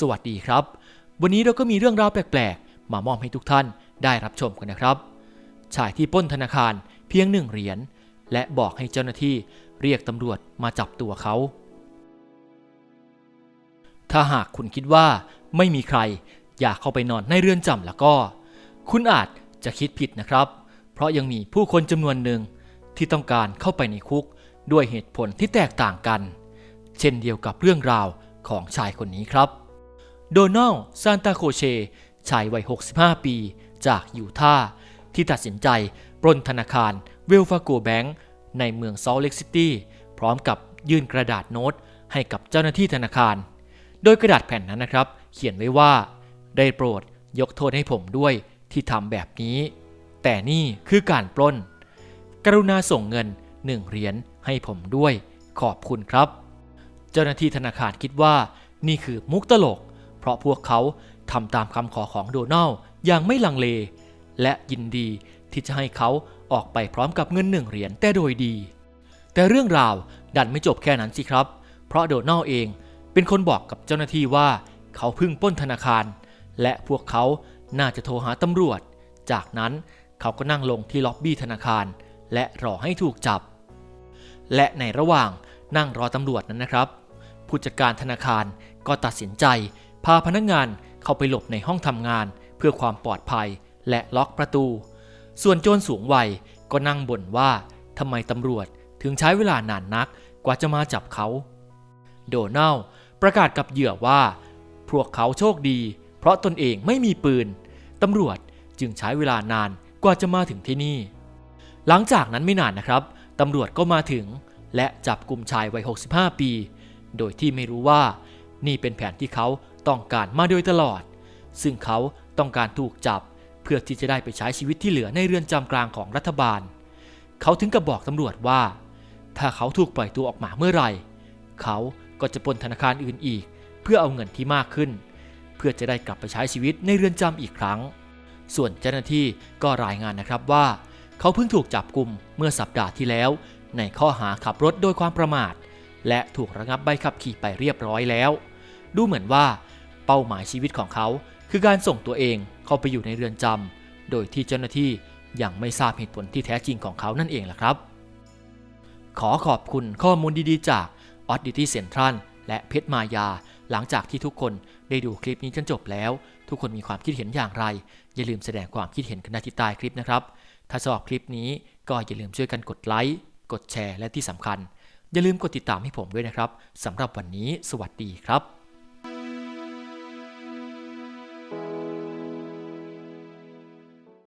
สวัสดีครับ วันนี้เราก็มีเรื่องราวแปลกๆ มามอบให้ทุกท่านได้รับชมกันนะครับ ชายที่ป้นธนาคารเพียงหนึ่งเหรียญและบอกให้เจ้าหน้าที่เรียกตำรวจมาจับตัวเขา ถ้าหากคุณคิดว่าไม่มีใครอยากเข้าไปนอนในเรือนจำแล้วก็ คุณอาจจะคิดผิดนะครับ เพราะยังมีผู้คนจำนวนหนึ่งที่ต้องการเข้าไปในคุกด้วยเหตุผลที่แตกต่างกัน เช่นเดียวกับเรื่องราวของชายคนนี้ครับ โดนัลด์ซานตาโคเชชายวัย 65 ปี จากยูทาห์ที่ตัดสินใจปล้นธนาคารเวลฟาโกแบงก์ในเมืองซอลเล็กซิตี้พร้อมกับยื่นกระดาษโน้ตให้กับเจ้าหน้าที่ธนาคาร โดยกระดาษแผ่นนั้นนะครับ เขียนไว้ว่า ได้โปรดยกโทษให้ผมด้วยที่ทำแบบนี้ แต่นี่คือการปล้น กรุณาส่งเงินหนึ่งเหรียญให้ผมด้วย ขอบคุณครับ เจ้าหน้าที่ธนาคารคิดว่า นี่คือมุกตลก เพราะพวกเขาทำตามคำขอของโดนัลอย่างไม่ลังเล และยินดีที่จะให้เขาออกไปพร้อมกับเงินหนึ่งเหรียญแต่โดยดี แต่เรื่องราวดันไม่จบแค่นั้นสิครับ เพราะโดนัลเองเป็นคนบอกกับเจ้าหน้าที่ว่าเขาเพิ่งปล้นธนาคาร และพวกเขาน่าจะโทรหาตำรวจ จากนั้นเขาก็นั่งลงที่ล็อบบี้ธนาคาร และรอให้ถูกจับ และในระหว่างนั่งรอตำรวจนั้นนะครับ ผู้จัดการธนาคารก็ตัดสินใจ พาพนักงานเข้าไปหลบในห้องทำงานเพื่อความปลอดภัยและล็อกประตู ส่วนโจรสูงวัยก็นั่งบ่นว่าทำไมตำรวจถึงใช้เวลานานนักกว่าจะมาจับเขา โดนัลประกาศกับเหยื่อว่า พวกเขาโชคดี เพราะตนเองไม่มีปืน ตำรวจจึงใช้เวลานานกว่าจะมาถึงที่นี่ หลังจากนั้นไม่นานนะครับ ตำรวจก็มาถึง และจับกลุ่มชายวัย 65 ปี โดยที่ไม่รู้ว่า นี่เป็นแผนที่เขา ต้องการมาโดยตลอด ซึ่งเขาต้องการถูกจับ เพื่อที่จะได้ไปใช้ชีวิตที่เหลือในเรือนจำกลางของรัฐบาล เขาถึงกับบอกตำรวจว่า ถ้าเขาถูกปล่อยตัวออกมาเมื่อไหร่ เขาก็จะปล้นธนาคารอื่นอีก เพื่อเอาเงินที่มากขึ้น เพื่อจะได้กลับไปใช้ชีวิตในเรือนจำอีกครั้ง ส่วนเจ้าหน้าที่ก็รายงานนะครับว่า เขาเพิ่งถูกจับกลุ่มเมื่อสัปดาห์ที่แล้ว ในข้อหาขับรถโดยความประมาท และถูกระงับใบขับขี่ไปเรียบร้อยแล้ว ดูเหมือนว่า เป้าหมายชีวิตของเขา คือการส่งตัวเองเข้าไปอยู่ในเรือนจำโดยที่เจ้าหน้าที่ยังไม่ทราบเหตุผลที่แท้จริงของเขานั่นเองล่ะครับ ขอขอบคุณข้อมูลดีๆ จาก Oddity Central และเพชรมายา หลังจากที่ทุกคนได้ดูคลิปนี้จนจบแล้ว ทุกคนมีความคิดเห็นอย่างไร อย่าลืมแสดงความคิดเห็นกันได้ที่ใต้คลิปนะครับ ถ้าชอบคลิปนี้ก็อย่าลืมช่วยกันกดไลค์กดแชร์และที่สำคัญ อย่าลืมกดติดตามให้ผมด้วยนะครับสำหรับวันนี้ สวัสดีครับ